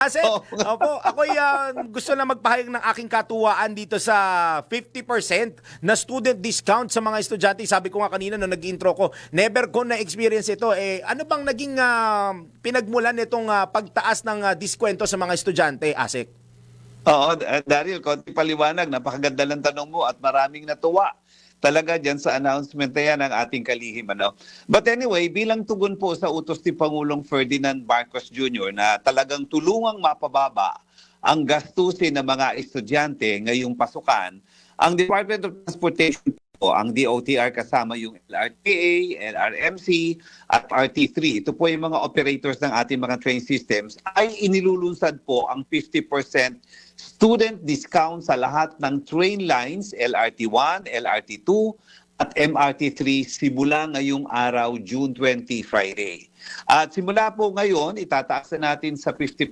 Kasi, Oo. opo, ako yan, gusto na magpahayag ng aking katuwaan dito sa 50% na student discount sa mga estudyante. Sabi ko nga kanina nung nag-intro ko, never ko na-experience ito. Eh, ano bang naging ah, pinagmulan nitong ah, pagtaas ng ah, diskwento sa mga estudyante, Asik? Oo, uh, Daryl, konti paliwanag. Napakaganda ng tanong mo at maraming natuwa talaga dyan sa announcement na yan ng ating kalihim. Ano? But anyway, bilang tugon po sa utos ni Pangulong Ferdinand Marcos Jr. na talagang tulungang mapababa ang gastusin ng mga estudyante ngayong pasukan, ang Department of Transportation po, ang DOTR kasama yung LRTA, LRMC at RT3. Ito po yung mga operators ng ating mga train systems ay inilulunsad po ang 50% student discount sa lahat ng train lines, LRT1, LRT2 at MRT3 simula ngayong araw, June 20, Friday. At simula po ngayon, itataas na natin sa 50%.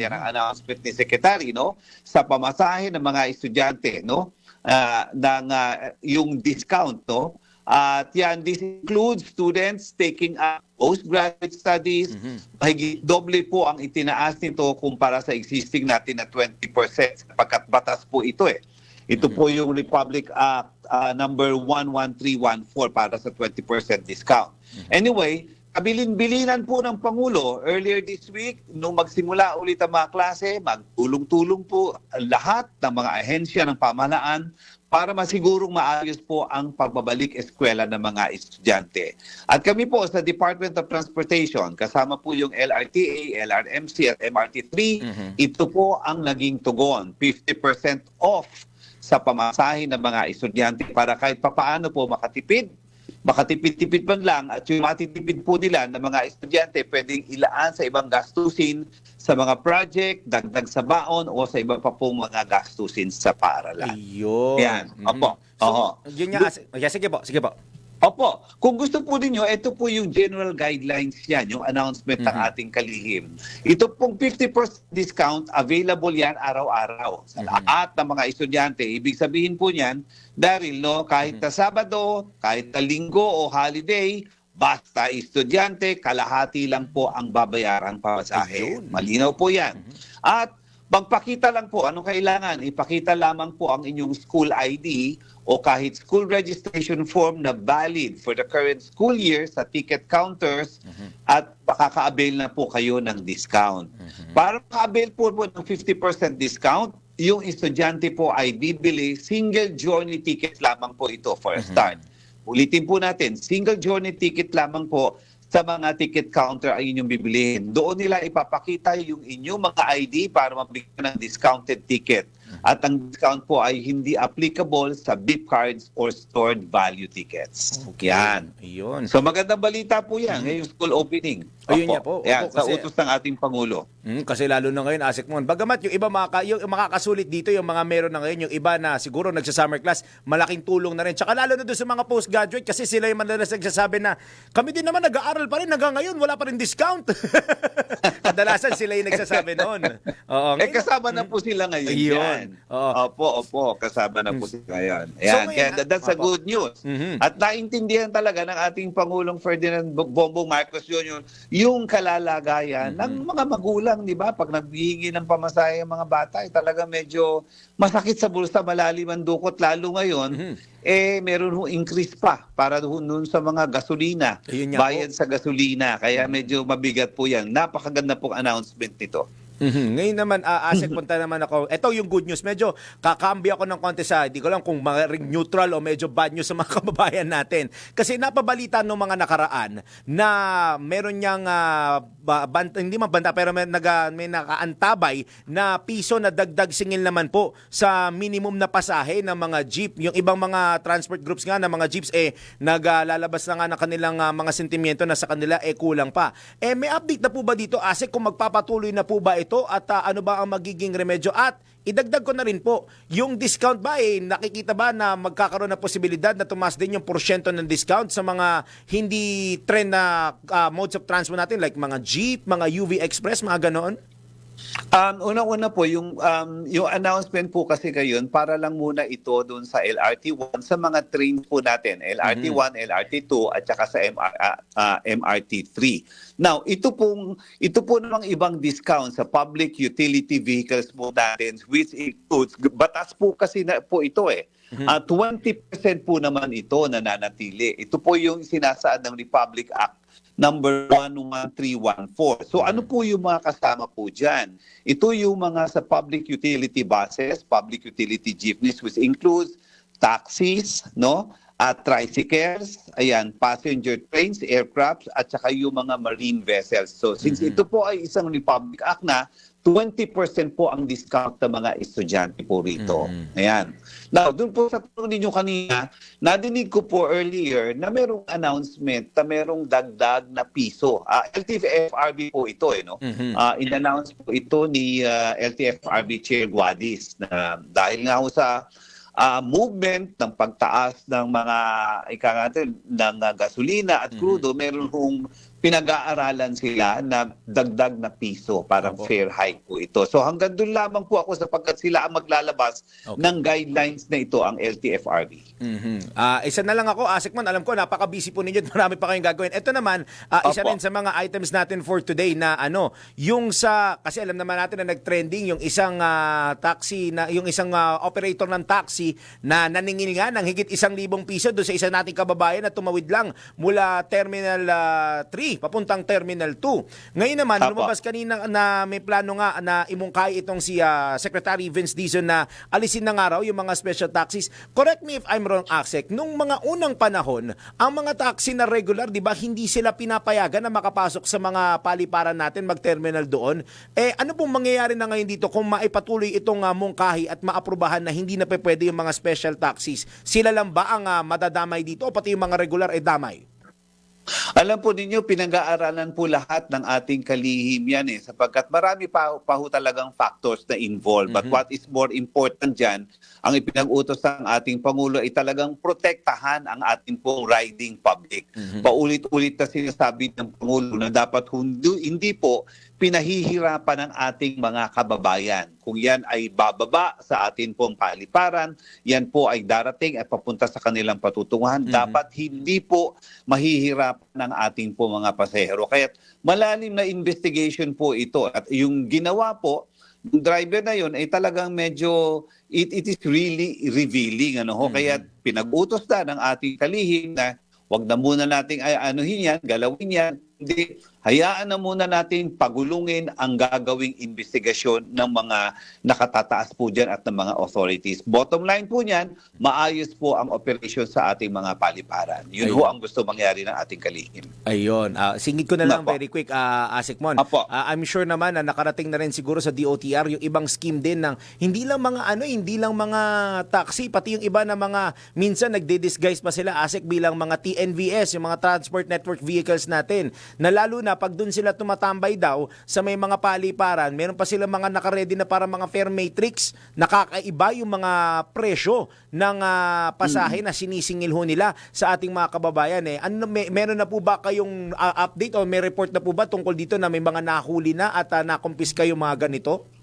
Yan ang announcement ni Secretary, no? Sa pamasahe ng mga estudyante, no? Ah, ng ah, yung discount, no? At yan, this includes students taking up postgraduate studies. Mahigit doble po ang itinaas nito kumpara sa existing natin na 20% sapagkat batas po ito eh. Ito po yung Republic Act ah, number 11314 para sa 20% discount. Anyway, kabilin-bilinan po ng Pangulo earlier this week, nung magsimula ulit ang mga klase, magtulong-tulong po lahat ng mga ahensya ng pamahalaan para masigurong maayos po ang pagbabalik eskwela ng mga estudyante. At kami po sa Department of Transportation, kasama po yung LRTA, LRMC at MRT3, ito po ang naging tugon, 50% off sa pamasahe ng mga estudyante para kahit papaano po makatipid makatipid-tipid man lang at yung matitipid po nila ng mga estudyante pwedeng ilaan sa ibang gastusin sa mga project, dagdag sa baon o sa iba pa pong mga gastusin sa paaralan. Ayun. Yan. Opo. So, Oo. yun nga. Okay, sige po, sige po. Opo, kung gusto po ninyo, ito po yung general guidelines yan, yung announcement ng Mhm. ating kalihim. Ito pong 50% discount, available yan araw-araw sa Mhm. lahat ng mga estudyante. Ibig sabihin po niyan, dahil no, kahit na Sabado, kahit na Linggo o holiday, basta estudyante, kalahati lang po ang babayarang pamasahe. Ayun. Malinaw po yan. At magpakita lang po, anong kailangan? Ipakita lamang po ang inyong school ID o kahit school registration form na valid for the current school year sa ticket counters at makaka-avail na po kayo ng discount. Para maka-avail po, po ng 50% discount, yung estudyante po ay bibili single journey ticket lamang po ito for a start. Ulitin po natin, single journey ticket lamang po sa mga ticket counter ay inyong bibilihin. Doon nila ipapakita yung inyong mga ID para mabigyan ng discounted ticket. At ang discount po ay hindi applicable sa beep cards or stored value tickets. Yan. Ayun. So magandang balita po yan ngayong school opening. Ayun nga po. Opo, Yan, sa kasi- utos ng ating Pangulo. Mm, kasi lalo na ngayon, Asik Mon. Bagamat yung iba makaka, yung makakasulit dito, yung mga meron na ngayon, yung iba na siguro nagsa-summer class, malaking tulong na rin. Tsaka lalo na doon sa mga postgraduate kasi sila yung madalas nagsasabi na kami din naman nag-aaral pa rin hanggang ngayon, wala pa rin discount. Kadalasan sila yung nagsasabi noon. Oo, Eh ngayon- kasama na po sila ngayon. Ayun. Yan. Oo. Opo, opo, kasama na po sila ngayon. So Ayan, ngayon, kaya ah, that's a good news. Mhm. At naintindihan talaga ng ating Pangulong Ferdinand Bo- Bongbong Marcos Jr. yung kalalagayan ng mga magulang, di ba? Pag naghihingi ng pamasahe ang mga bata, eh, talaga medyo masakit sa bulsa, malalim ang dukot. Lalo ngayon, Mhm. eh meron ho increase pa para doon doon sa mga gasolina, Ayun nga bayad sa gasolina. Kaya medyo mabigat po yan. Napakaganda pong announcement nito. Mhm. Ngayon naman, uh, Asik, punta naman ako. Ito yung good news. Medyo kakambi ako ng konti sa, di ko lang kung maring neutral o medyo bad news sa mga kababayan natin. Kasi napabalita nung mga nakaraan na meron niyang, ah, ba- banta, hindi man banta, pero may, naga, may nakaantabay na piso na dagdag singil naman po sa minimum na pasahe ng mga jeep. Yung ibang mga transport groups nga ng mga jeeps, eh, naglalabas na nga ng kanilang ah, mga sentimiento na sa kanila, eh, kulang pa. Eh, may update na po ba dito, Asik, kung magpapatuloy na po ba ito at ah, ano ba ang magiging remedyo? At idagdag ko na rin po, yung discount ba eh, nakikita ba na magkakaroon ng posibilidad na tumas din yung porsyento ng discount sa mga hindi trend na ah, modes of transport natin like mga jeep, mga UV Express, mga ganoon? Um, unang-una po, yung, um, yung announcement po kasi ngayon, para lang muna ito doon sa LRT1, sa mga trains po natin, LRT1, LRT2, at saka sa MR, ah, ah, MRT3. Now, ito pong, ito po namang ibang discount sa public utility vehicles po natin, which includes, batas po kasi na po ito eh. Ah, 20% po naman ito nananatili. Ito po yung sinasaad ng Republic Act number 11314. So ano po yung mga kasama po dyan? Ito yung mga sa public utility buses, public utility jeepneys which includes taxis, no? At tricycles, ayan, passenger trains, aircrafts, at saka yung mga marine vessels. So since ito po ay isang Republic Act na, 20% po ang discount ng mga estudyante po rito. Ayan. Now, doon po sa tanong ninyo kanina, nadinig ko po earlier na merong announcement na merong dagdag na piso. Ah, LTFRB po ito eh, no? Mhm. Ah, in-announce po ito ni ah, LTFRB Chair Guadis na dahil nga ho sa ah, movement ng pagtaas ng mga ika ng ah, gasolina at crudo, meron hong pinag-aaralan sila na dagdag na piso, parang Opo. fair hike po ito. So hanggang doon lamang po ako sapagkat sila ang maglalabas Okay. ng guidelines na ito, ang LTFRB. Mhm. Ah, isa na lang ako, Asikman. Alam ko, napaka-busy po ninyo at marami pa kayong gagawin. Ito naman, ah, isa Opo. rin sa mga items natin for today na ano, yung sa, kasi alam naman natin na nag-trending yung isang ah, taxi, na yung isang ah, operator ng taxi na naningil nga ng higit isang libong piso doon sa isa nating kababayan na tumawid lang mula Terminal ah, 3 papuntang Terminal 2. Ngayon naman, Opo. lumabas kanina na may plano nga na imungkay itong si ah, Secretary Vince Dizon na alisin na nga raw yung mga special taxis. Correct me if I'm wrong, Axek. Nung mga unang panahon, ang mga taxi na regular, di ba, hindi sila pinapayagan na makapasok sa mga paliparan natin, mag-terminal doon. Eh, ano pong mangyayari na ngayon dito kung maipatuloy itong ah, mungkahi at maaprubahan na hindi na pwede yung mga special taxis? Sila lang ba ang ah, madadamay dito o pati yung mga regular eh damay? Alam po ninyo, pinag-aaralan po lahat ng ating kalihim yan eh, sapagkat marami pa, pa ho talagang factors na involved. But what is more important dyan, ang ipinag-utos ng ating Pangulo ay talagang protektahan ang ating pong riding public. Paulit-ulit na sinasabi ng Pangulo na dapat hindi, hindi po pinahihirapan ng ating mga kababayan. Kung yan ay bababa sa atin pong paliparan, yan po ay darating at papunta sa kanilang patutunguhan, dapat hindi po mahihirapan ng ating po mga pasahero. Kaya malalim na investigation po ito at yung ginawa po yung driver na yun ay talagang medyo it, it is really revealing ano ho kaya pinag-utos na ng ating kalihim na wag na muna nating ay anuhin yan, galawin yan. Hindi, hayaan na muna natin pagulungin ang gagawing investigasyon ng mga nakatataas po dyan at ng mga authorities. Bottom line po niyan, maayos po ang operation sa ating mga paliparan. Yun ho Ayun. ang gusto mangyari ng ating kalihim. Ayun, ah, singit ko na lang Apo. very quick, ah, Asik Mon. Apo. Ah, I'm sure naman na nakarating na rin siguro sa DOTR yung ibang scheme din ng hindi lang mga ano, hindi lang mga taxi, pati yung iba na mga minsan nagde-disguise pa sila Asik bilang mga TNVS, yung mga transport network vehicles natin. Na lalo na pag doon sila tumatambay daw sa may mga paliparan, meron pa sila mga nakaredy na para mga fare matrix, nakakaiba yung mga presyo ng ah, pasahe na sinisingil ho nila sa ating mga kababayan eh. Ano may, meron na po ba kayong ah, update o may report na po ba tungkol dito na may mga nahuli na at uh, nakumpiska yung mga ganito?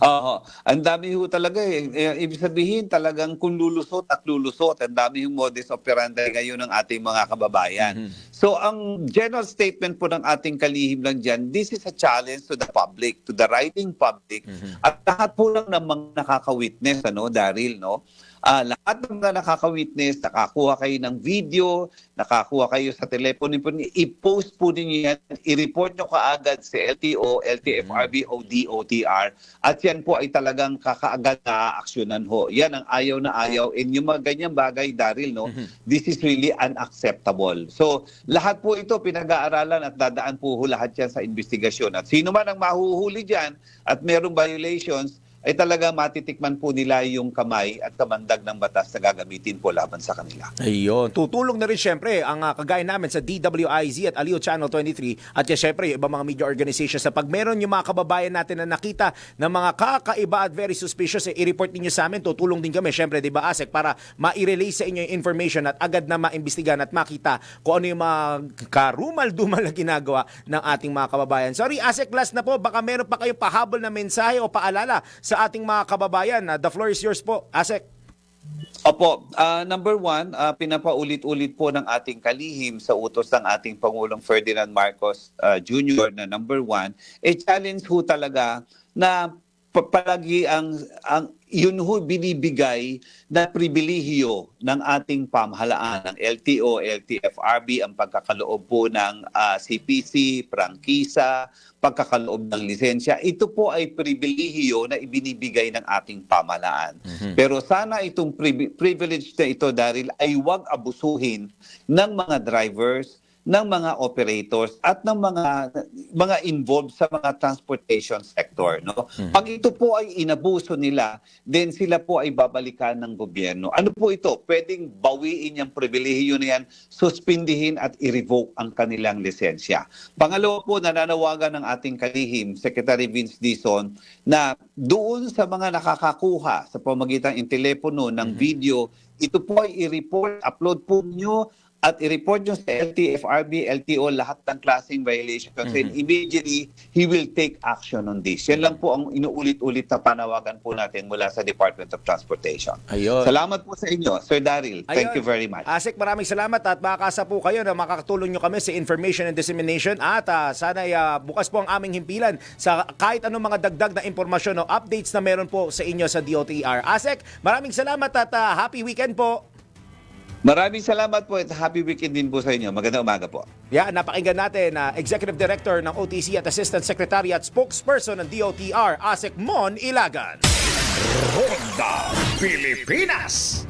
Oo. Ang dami ho talaga eh. Eh, Ibig sabihin talagang kung lulusot at lulusot, ang dami yung modus operandi ngayon ng ating mga kababayan. So ang general statement po ng ating kalihim lang dyan, this is a challenge to the public, to the writing public, at lahat po lang ng mga nakaka-witness, ano, Daryl, no? Ah, lahat ng mga nakaka-witness, nakakuha kayo ng video, nakakuha kayo sa telepono po, niyo, i-post po ninyo yan, i-report nyo kaagad sa LTO, LTFRB o DOTR at yan po ay talagang kakaagad na aksyonan ho. Yan ang ayaw na ayaw. And yung mga ganyang bagay, Daryl, no, this is really unacceptable. So, lahat po ito pinag-aaralan at dadaan po ho lahat yan sa investigasyon. At sino man ang mahuhuli dyan at merong violations, ay talaga matitikman po nila yung kamay at kamandag ng batas na gagamitin po laban sa kanila. Ayun. Tutulong na rin syempre ang uh, kagaya namin sa DWIZ at Aliw Channel 23 at yan, syempre yung ibang mga media organizations sa pag meron yung mga kababayan natin na nakita ng mga kakaiba at very suspicious, eh, i-report ninyo sa amin. Tutulong din kami, syempre, di ba, ASEC, para ma-release sa inyo yung information at agad na maimbestigahan at makita kung ano yung mga karumal-dumal na ginagawa ng ating mga kababayan. Sorry, ASEC, last na po. Baka meron pa kayo pahabol na mensahe o paalala sa ating mga kababayan. Uh, The floor is yours po, ASEC. Opo, ah, number one, ah, pinapaulit-ulit po ng ating kalihim sa utos ng ating Pangulong Ferdinand Marcos ah, Jr. na number one, eh challenge ho talaga na palagi ang, ang yun ho binibigay na pribilehiyo ng ating pamahalaan, ng LTO, LTFRB, ang pagkakaloob po ng ah, CPC, prangkisa, pagkakaloob ng lisensya. Ito po ay pribilehiyo na ibinibigay ng ating pamahalaan. Pero sana itong privi- privilege na ito, Daryl, ay huwag abusuhin ng mga drivers, ng mga operators at ng mga mga involved sa mga transportation sector no? Pag ito po ay inabuso nila then sila po ay babalikan ng gobyerno. Ano po ito? Pwedeng bawiin yung pribilehiyo na yan suspindihin at i-revoke ang kanilang lisensya. Pangalawa po nananawagan ng ating kalihim Secretary Vince Dizon na doon sa mga nakakakuha sa pamagitan ng telepono ng video ito po ay i-report upload po nyo at i-report nyo sa LTFRB, LTO, lahat ng klaseng violations. And immediately, he will take action on this. Yan lang po ang inuulit-ulit na panawagan po natin mula sa Department of Transportation. Ayun. Salamat po sa inyo, Sir Daryl. Thank Ayun. you very much. Asik, maraming salamat at makakasa po kayo na makakatulong nyo kami sa information and dissemination at ah, sana ah, bukas po ang aming himpilan sa kahit anong mga dagdag na impormasyon o updates na meron po sa inyo sa DOTR. Asik, maraming salamat at ah, happy weekend po. Maraming salamat po at happy weekend din po sa inyo. Magandang umaga po. Yan, napakinggan natin na Executive Director ng OTC at Assistant Secretary at Spokesperson ng DOTR, Asik Mon Ilagan. Ronda Pilipinas.